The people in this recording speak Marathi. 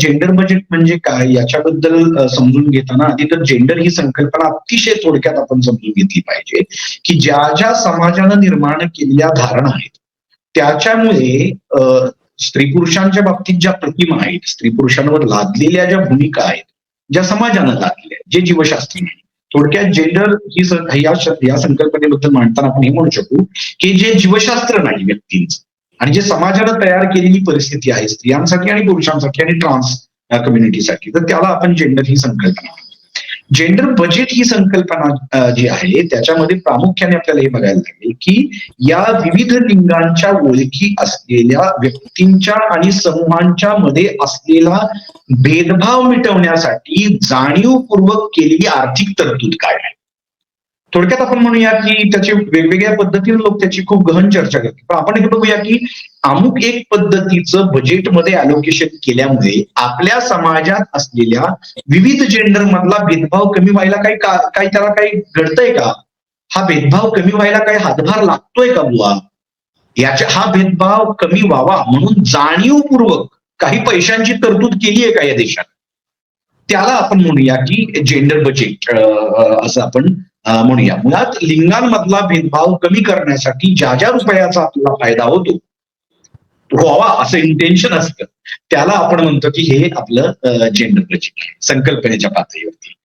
जेंडर बजेट म्हणजे काय याच्याबद्दल समजून घेताना आधी तर जेंडर ही संकल्पना अतिशय थोडक्यात आपण समजून घेतली पाहिजे की ज्या ज्या समाजानं निर्माण केलेल्या धारणा आहेत त्याच्यामुळे स्त्री पुरुषांच्या बाबतीत ज्या प्रतिमा आहेत स्त्री पुरुषांवर लादलेल्या ज्या भूमिका आहेत ज्या समाजानं लादलेल्या आहेत, जे जीवशास्त्री आहेत. थोडक्यात जेंडर ही या या संकल्पनेबद्दल मांडताना आपण हे म्हणू शकू की जे जीवशास्त्र नाही व्यक्तींचं आणि जे समाजानं तयार केलेली परिस्थिती आहे स्त्रियांसाठी आणि पुरुषांसाठी आणि ट्रान्स कम्युनिटीसाठी तर त्याला आपण जेंडर ही संकल्पना जेंडर बजेट ही संकल्पना जी आहे त्याच्यामध्ये प्रामुख्याने आपल्याला हे बघायला लागेल की या विविध लिंगांच्या ओळखी असलेल्या व्यक्तींच्या आणि समूहांच्या मध्ये असलेला भेदभाव मिटवण्यासाठी जाणीवपूर्वक केलेली आर्थिक तरतूद काय आहे? थोडक्यात आपण म्हणूया की त्याची वेगवेगळ्या पद्धतीने लोक त्याची खूप गहन चर्चा करतात. पण आपण हे बघूया की अमुक एक पद्धतीचं बजेटमध्ये अलोकेशन केल्यामुळे आपल्या समाजात असलेल्या विविध जेंडर मधला भेदभाव कमी व्हायला काही काही त्याला काही घडतंय का? हा भेदभाव कमी व्हायला काही हातभार लागतोय का बुवा? याच्या हा भेदभाव कमी व्हावा म्हणून जाणीवपूर्वक काही पैशांची तरतूद केली आहे का या देशात? त्याला आपण म्हणूया की जेंडर बजेट असं आपण म्हणूया. मुळात लिंगांमधला भेदभाव कमी करण्यासाठी ज्या ज्या रुपयाचा आपल्याला फायदा होतो व्हावा असं इंटेन्शन असतं. त्याला आपण म्हणतो की हे आपलं जेंडर बजेट आहे संकल्पनेच्या पातळीवरती.